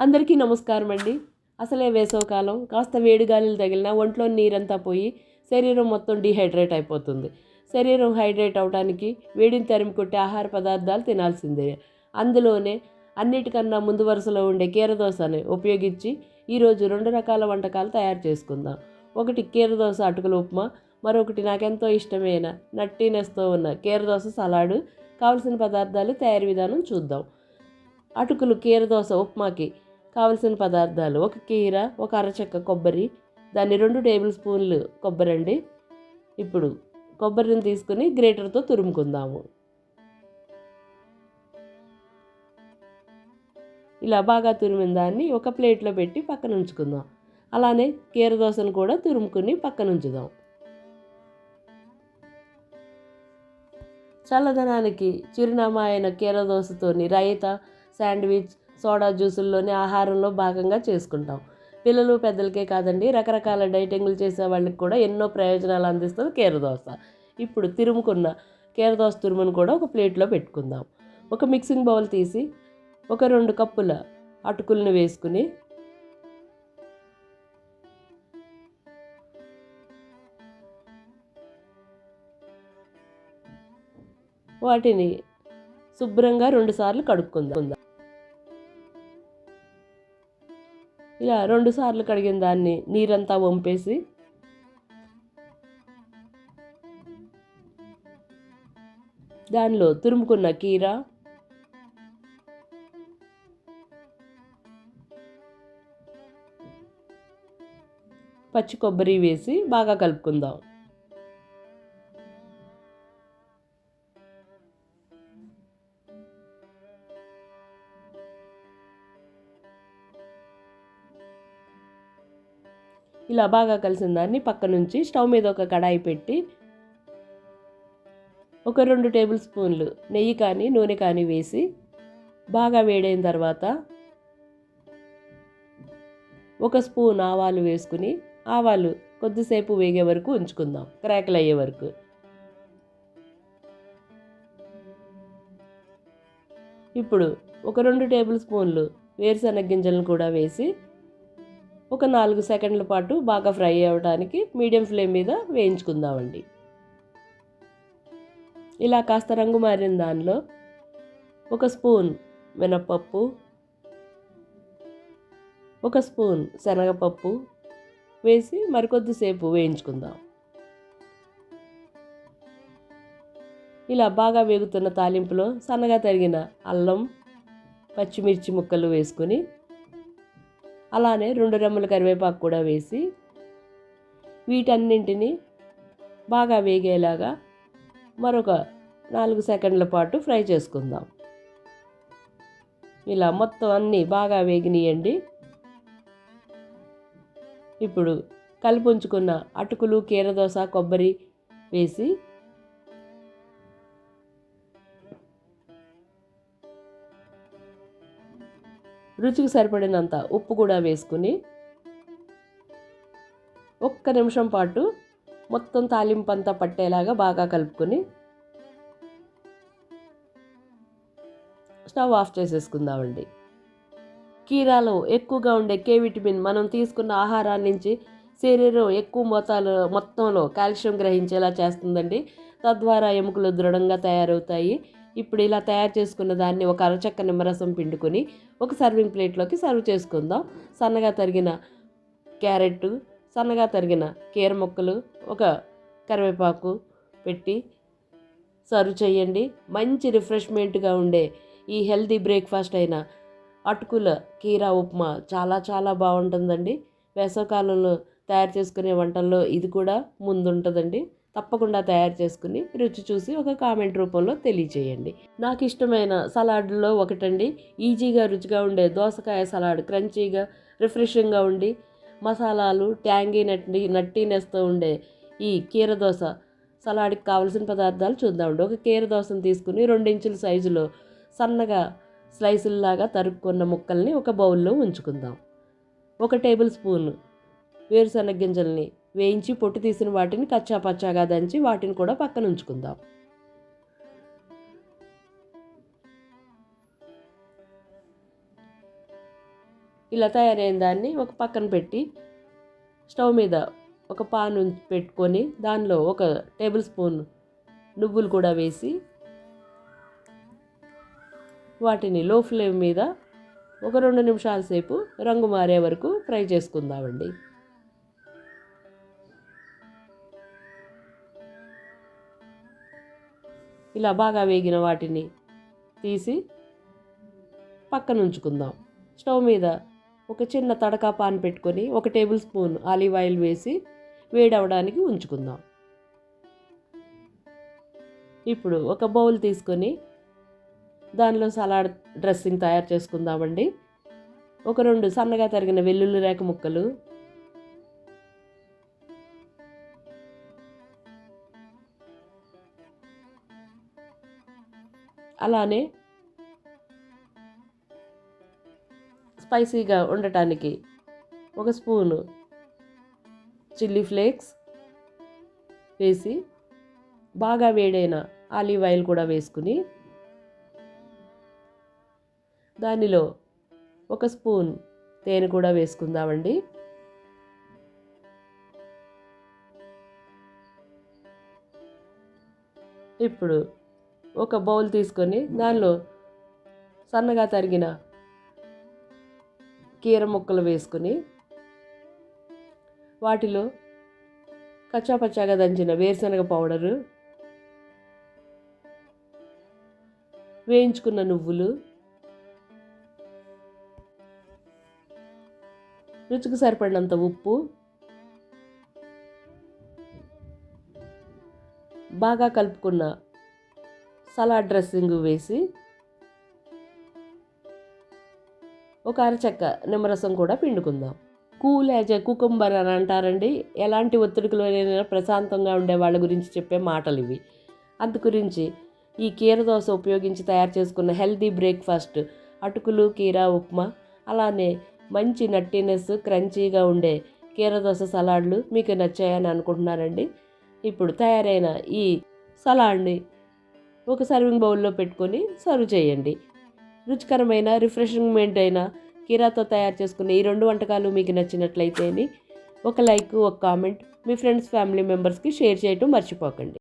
అందరికీ నమస్కారం అండి. అసలే వేసవకాలం కాస్త వేడిగాలు తగిలినా ఒంట్లో నీరంతా పోయి శరీరం మొత్తం డీహైడ్రేట్ అయిపోతుంది. శరీరం హైడ్రేట్ అవడానికి వేడిని తరిమి కొట్టే ఆహార పదార్థాలు తినాల్సిందే. అందులోనే అన్నిటికన్నా ముందు వరుసలో ఉండే కీరదోసని ఉపయోగించి ఈరోజు రెండు రకాల వంటకాలు తయారు చేసుకుందాం. ఒకటి కీరదోస అటుకుల ఉప్మా మరొకటి నాకెంతో ఇష్టమైన నట్టినెస్తో ఉన్న కీరదోస సలాడు. కావలసిన పదార్థాలు తయారీ విధానం చూద్దాం. అటుకులు కీరదోస ఉప్మాకి కావలసిన పదార్థాలు ఒక కీర ఒక అరచెక్క కొబ్బరి దాన్ని రెండు టేబుల్ స్పూన్లు కొబ్బరి అండి. ఇప్పుడు కొబ్బరిని తీసుకుని గ్రేటర్తో తురుముకుందాము. ఇలా బాగా తురిమిన దాన్ని ఒక ప్లేట్లో పెట్టి పక్కన ఉంచుకుందాం. అలానే కీరదోసను కూడా తురుముకుని పక్కన ఉంచుదాం. చల్లదనానికి చిరునామా అయిన కీర దోశతోని రైత శాండ్విచ్ సోడా జ్యూసుల్లోని ఆహారంలో భాగంగా చేసుకుంటాం. పిల్లలు పెద్దలకే కాదండి రకరకాల డైటింగ్లు చేసే వాళ్ళకి కూడా ఎన్నో ప్రయోజనాలు అందిస్తుంది కీరదోస ఇప్పుడు తిరుముకున్న కీరదోస తురుమును కూడా ఒక ప్లేట్లో పెట్టుకుందాం. ఒక మిక్సింగ్ బౌల్ తీసి ఒక రెండు కప్పుల అటుకులను వేసుకుని వాటిని శుభ్రంగా రెండుసార్లు కడుక్కుందాం. ఇలా రెండు సార్లు కడిగిన దాన్ని నీరంతా వంపేసి దానిలో తురుముకున్న కీర పచ్చి కొబ్బరి వేసి బాగా కలుపుకుందాం. ఇలా బాగా కలిసిన దాన్ని పక్క నుంచి స్టవ్ మీద ఒక కడాయి పెట్టి ఒక రెండు టేబుల్ స్పూన్లు నెయ్యి కానీ నూనె కానీ వేసి బాగా వేడైన తర్వాత ఒక స్పూన్ ఆవాలు వేసుకుని ఆవాలు కొద్దిసేపు వేగే వరకు ఉంచుకుందాం క్రాకులు అయ్యే వరకు. ఇప్పుడు ఒక రెండు టేబుల్ స్పూన్లు వేరుశనగ గింజలను కూడా వేసి ఒక నాలుగు సెకండ్ల పాటు బాగా ఫ్రై అవ్వడానికి మీడియం ఫ్లేమ్ మీద వేయించుకుందామండి. ఇలా కాస్త రంగు మారిన దానిలో ఒక స్పూన్ మినప్పప్పు ఒక స్పూన్ శనగపప్పు వేసి మరికొద్దిసేపు వేయించుకుందాం. ఇలా బాగా వేగుతున్న తాలింపులో సన్నగా తరిగిన అల్లం పచ్చిమిర్చి ముక్కలు వేసుకొని అలానే రెండు రెమ్మల కరివేపాకు కూడా వేసి వీటన్నింటినీ బాగా వేగేలాగా మరొక నాలుగు సెకండ్ల పాటు ఫ్రై చేసుకుందాం. ఇలా మొత్తం అన్నీ బాగా వేగినియండి. ఇప్పుడు కలిపి ఉంచుకున్న అటుకులు కీరదోస కొబ్బరి వేసి రుచికి సరిపడినంత ఉప్పు కూడా వేసుకుని ఒక్క నిమిషం పాటు మొత్తం తాలింపు అంతా పట్టేలాగా బాగా కలుపుకొని స్టవ్ ఆఫ్ చేసేసుకుందామండి. కీరాలో ఎక్కువగా ఉండే కే విటమిన్ మనం తీసుకున్న ఆహారాన్ని నుంచి శరీరం ఎక్కువ మోతాలు మొత్తంలో కాల్షియం గ్రహించేలా చేస్తుందండి. తద్వారా ఎముకలు దృఢంగా తయారవుతాయి. ఇప్పుడు ఇలా తయారు చేసుకున్న దాన్ని ఒక అరచక్క నిమ్మరసం పిండుకొని ఒక సర్వింగ్ ప్లేట్లోకి సర్వ్ చేసుకుందాం. సన్నగా తరిగిన క్యారెట్ సన్నగా తరిగిన కీర ముక్కలు ఒక కరివేపాకు పెట్టి సర్వ్ చేయండి. మంచి రిఫ్రెష్మెంట్గా ఉండే ఈ హెల్తీ బ్రేక్ఫాస్ట్ అయిన అటుకుల కీరా ఉప్మా చాలా చాలా బాగుంటుందండి. వేసవకాలంలో తయారు చేసుకునే వంటల్లో ఇది కూడా ముందుంటుందండి. తప్పకుండా తయారు చేసుకుని రుచి చూసి ఒక కామెంట్ రూపంలో తెలియజేయండి. నాకు ఇష్టమైన సలాడ్లో ఒకటండి. ఈజీగా రుచిగా ఉండే దోసకాయ సలాడ్ క్రంచీగా రిఫ్రెషింగ్గా ఉండి మసాలాలు ట్యాంగీ నట్టి నట్టీనెస్తో ఉండే ఈ కీర దోశ సలాడ్కి కావలసిన పదార్థాలు చూద్దామండి. ఒక కీర దోశను తీసుకుని రెండించుల సైజులో సన్నగా స్లైసుల్లాగా తరుక్కున్న ముక్కల్ని ఒక బౌల్లో ఉంచుకుందాం. ఒక టేబుల్ స్పూన్ వేరుశనగ గింజల్ని వేయించి పొట్టు తీసిన వాటిని కచ్చా పచ్చాగా దంచి వాటిని కూడా పక్కన ఉంచుకుందాం. ఇలా తయారైన దాన్ని ఒక పక్కన పెట్టి స్టవ్ మీద ఒక పాన్ పెట్టుకొని దానిలో ఒక టేబుల్ స్పూన్ నువ్వులు కూడా వేసి వాటిని లో ఫ్లేమ్ మీద ఒక రెండు నిమిషాల సేపు రంగు మారే వరకు ఫ్రై చేసుకుందామండి. ఇలా బాగా వేగిన వాటిని తీసి పక్కన ఉంచుకుందాం స్టవ్ మీద ఒక చిన్న తడకా పాన్ పెట్టుకొని ఒక టేబుల్ స్పూన్ ఆలివ్ ఆయిల్ వేసి వేడవడానికి ఉంచుకుందాం. ఇప్పుడు ఒక బౌల్ తీసుకొని దానిలో సలాడ్ డ్రెస్సింగ్ తయారు చేసుకుందామండి. ఒక రెండు సన్నగా తరిగిన వెల్లుల్లి రేక ముక్కలు అలానే స్పైసీగా ఉండటానికి ఒక స్పూను చిల్లీ ఫ్లేక్స్ వేసి బాగా వేడైన ఆలివ్ ఆయిల్ కూడా వేసుకుని దానిలో ఒక స్పూన్ తేనె కూడా వేసుకుందామండి. ఇప్పుడు ఒక బౌల్ తీసుకొని దానిలో సన్నగా తరిగిన కీర ముక్కలు వేసుకొని వాటిలో కచ్చాపచ్చాగా దంచిన వేరుశనగ పౌడరు వేయించుకున్న నువ్వులు రుచికి సరిపడినంత ఉప్పు బాగా కలుపుకున్న సలాడ్ డ్రెస్సింగ్ వేసి ఒక అరచక్క నిమ్మరసం కూడా పిండుకుందాం. కూల్ యాజ్ ఎ కుకుంబర్ అని అంటారండి. ఎలాంటి ఒత్తిడికిలోనైనా ప్రశాంతంగా ఉండే వాళ్ళ గురించి చెప్పే మాటలు ఇవి అందు గురించి ఈ కీర దోశ ఉపయోగించి తయారు చేసుకున్న హెల్దీ బ్రేక్ఫాస్ట్ అటుకులు కీర ఉప్మా అలానే మంచి నట్టినెస్ క్రంచీగా ఉండే కీరదోస సలాడ్లు మీకు నచ్చాయని అనుకుంటున్నానండి ఇప్పుడు తయారైన ఈ సలాడ్ని ఒక సర్వింగ్ బౌల్లో పెట్టుకొని సర్వ్ చేయండి. రుచికరమైన రిఫ్రెష్మెంట్ అయిన కీరాతో తయారు చేసుకున్న ఈ రెండు వంటకాలు మీకు నచ్చినట్లయితే ఒక లైక్ ఒక కామెంట్ మీ ఫ్రెండ్స్ ఫ్యామిలీ మెంబర్స్కి షేర్ చేయటం మర్చిపోకండి.